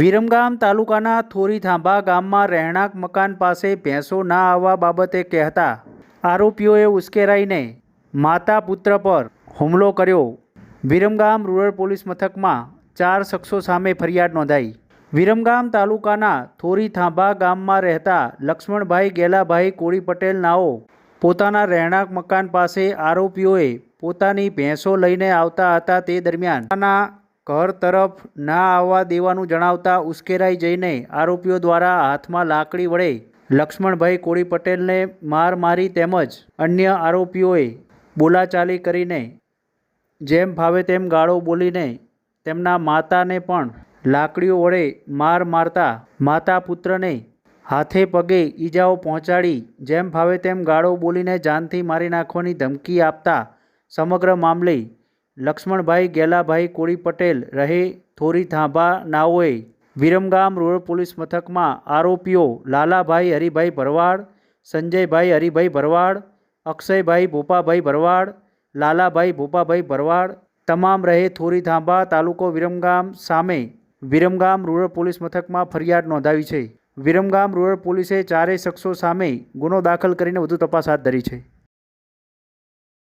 વિરમગામ તાલુકાના થોરી થાંભા ગામમાં રહેણાંક મકાન પાસે ભેંસો ના આવવા બાબતે કહેતા આરોપીઓએ ઉશ્કેરાઈને માતા પુત્ર પર હુમલો કર્યો. વિરમગામ રૂરલ પોલીસ મથકમાં ચાર શખ્સો સામે ફરિયાદ નોંધાઈ. વિરમગામ તાલુકાના થોરી થાંભા ગામમાં રહેતા લક્ષ્મણભાઈ ગેલાભાઈ કોળી પટેલ નાઓ પોતાના રહેણાંક મકાન પાસે આરોપીઓએ પોતાની ભેંસો લઈને આવતા હતા તે દરમિયાન ઘર તરફ ના આવવા દેવાનું જણાવતા ઉશ્કેરાઈ જઈને આરોપીઓ દ્વારા હાથમાં લાકડી વડે લક્ષ્મણભાઈ કોળી પટેલને માર મારી તેમજ અન્ય આરોપીઓએ બોલાચાલી કરીને જેમ ભાવે તેમ ગાળો બોલીને તેમના માતાને પણ લાકડીઓ વડે માર મારતા માતા પુત્રને હાથે પગે ઈજાઓ પહોંચાડી, જેમ ભાવે તેમ ગાળો બોલીને જાનથી મારી નાખવાની ધમકી આપતા સમગ્ર મામલે લક્ષ્મણભાઈ ગેલાભાઈ કોળી પટેલ રહે થોરી થાંભા નાઓએ. વિરમગામ રૂરલ પોલીસ મથકમાં આરોપીઓ લાલાભાઈ હરિભાઈ ભરવાડ, સંજયભાઈ હરિભાઈ ભરવાડ, અક્ષયભાઈ ભોપાભાઈ ભરવાડ, લાલાભાઈ ભોપાભાઈ ભરવાડ તમામ રહે થોરી થાંભા તાલુકો વિરમગામ સામે. વિરમગામ રૂરલ પોલીસ મથકમાં ફરિયાદ નોંધાવી છે. વિરમગામ રૂરલ પોલીસે ચારેય શખ્સો સામે ગુનો દાખલ કરીને વધુ તપાસ હાથ ધરી છે.